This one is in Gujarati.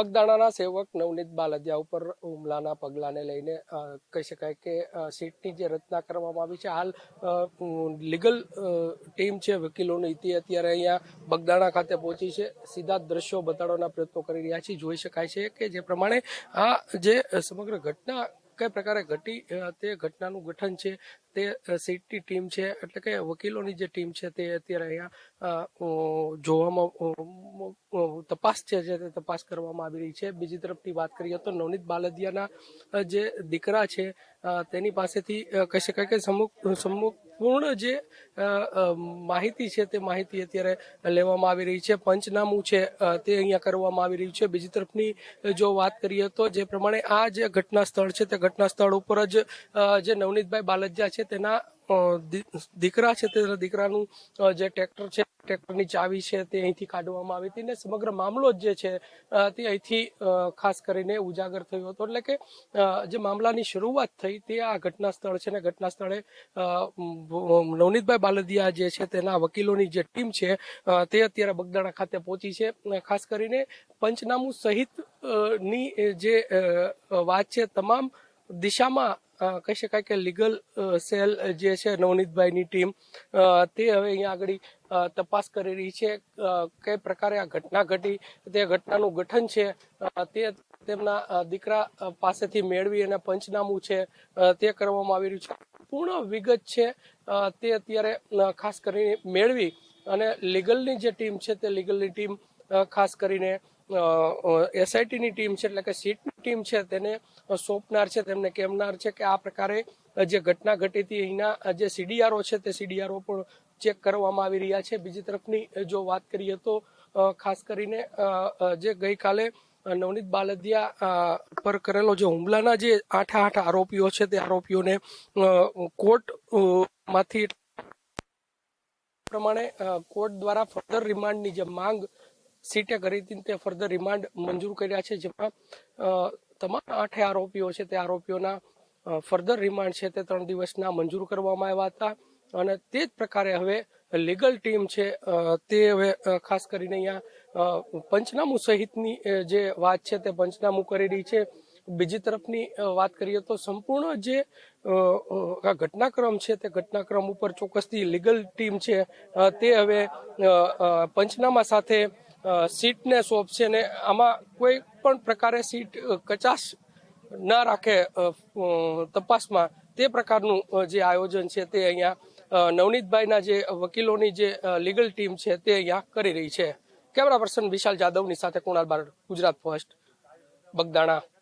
બગદાણાના સેવક નવનીત બાલદિયા ઉપર હુમલાના પગલાને લઈને કહી શકાય કે સીટની જે રચના કરવામાં આવી છે, હાલ લીગલ ટીમ છે, વકીલોની તે અત્યારે અહીંયા બગદાણા ખાતે પહોંચી છે. સીધા દ્રશ્યો બતાડવાના પ્રયત્નો કરી રહ્યા છે. જોઈ શકાય છે કે જે પ્રમાણે આ જે સમગ્ર ઘટના કઈ પ્રકારે ઘટી તે ઘટનાનું ગઠન છે તે સીટની ટીમ છે, એટલે કે વકીલોની જે ટીમ છે તે અત્યારે અહીંયા જોવામાં તપાસ છે, જે તપાસ કરવામાં આવી રહી છે. બીજી તરફની વાત કરીએ તો નવનીત બાલદિયાના જે દીકરા છે તેની પાસેથી કહી શકાય કે સંપૂર્ણ જે માહિતી છે તે માહિતી અત્યારે લેવામાં આવી રહી છે. પંચનામું છે તે અહીંયા કરવામાં આવી રહ્યું છે. બીજી તરફની જો વાત કરીએ તો જે પ્રમાણે આ જે ઘટના સ્થળ છે તે ઘટના સ્થળ ઉપર જ જે નવનીતભાઈ બાલજ્જા છે તેના દીકરા છે તેના દીકરાનું જે ટ્રેક્ટર છે ટ્રેક્ટરની ચાવી છે તે અહીંથી કાઢવામાં આવી હતી ને સમગ્ર મામલો જે છે તે અહીંથી ખાસ કરીને ઉજાગર થયો હતો. એટલે કે જે મામલાની શરૂઆત થઈ તે આ ઘટના સ્થળ છે ને ઘટના સ્થળે નવનીતભાઈ બાલદિયા જે છે તેના વકીલોની જે ટીમ છે તે અત્યારે બગદાણા ખાતે પહોંચી છે. ખાસ કરીને પંચનામું સહિતની જે વાત છે, તમામ દિશામાં કહી શકાય કે લીગલ સેલ જે છે નવનીતભાઈની ટીમ તે હવે અહીંયા આગળ તપાસ કરી રહી છે કઈ પ્રકારે આ ઘટના ઘટી, તે ઘટનાનું ગઠન છે તે તેમના દીકરા પાસેથી મેળવી અને પંચનામું છે તે કરવામાં આવી રહ્યું છે. પૂર્ણ વિગત છે તે અત્યારે ખાસ કરીને મેળવી અને લીગલની જે ટીમ છે તે લીગલની ટીમ ખાસ કરીને એસઆઈટીની ટીમ છે એટલે કે સીટની ટીમ છે તેને સોંપનાર છે, તેમને કહેનાર છે કે આ પ્રકારે જે ઘટના ઘટી હતી અહીંના જે સીડીઆરઓ છે તે સીડીઆરઓ પણ ચેક કરવામાં આવી રહ્યા છે. બીજી તરફની જો વાત કરીએ તો ખાસ કરીને જે ગઈકાલે નવનીત બાલદિયા પર કરેલો જે હુમલાના જે આઠ આઠ આરોપીઓ છે તે આરોપીઓને કોર્ટમાંથી પ્રમાણે કોર્ટ દ્વારા ફર્ધર રિમાન્ડની જે માંગ સીટે કરી હતી તે ફર્ધર રિમાન્ડ મંજૂર કર્યા છે, જેમાં તમામ આઠે આરોપીઓ છે. તે આરોપીઓના ફર્ધર રિમાન્ડ છે તે ત્રણ દિવસના મંજૂર કરવામાં આવ્યા હતા. અને તે જ પ્રકારે હવે લીગલ ટીમ છે તે હવે ખાસ કરીને અહીંયા પંચનામું સહિતની જે વાત છે તે પંચનામું કરી રહી છે. બીજી તરફની વાત કરીએ તો સંપૂર્ણ જે આ ઘટનાક્રમ છે તે ઘટનાક્રમ ઉપર ચોક્કસથી લીગલ ટીમ છે. તે હવે પંચનામા સાથે સીટને સોંપશે ને આમાં કોઈ પણ પ્રકારે સીટ કચાશ ન રાખે તપાસમાં તે પ્રકારનું જે આયોજન છે તે અહીંયા નવનીતભાઈના જે વકીલોની જે લીગલ ટીમ છે તે અહીંયા કરી રહી છે. કેમેરા પર્સન વિશાલ જાદવની સાથે કુણાલ બારડ, ગુજરાત ફર્સ્ટ, બગદાણા.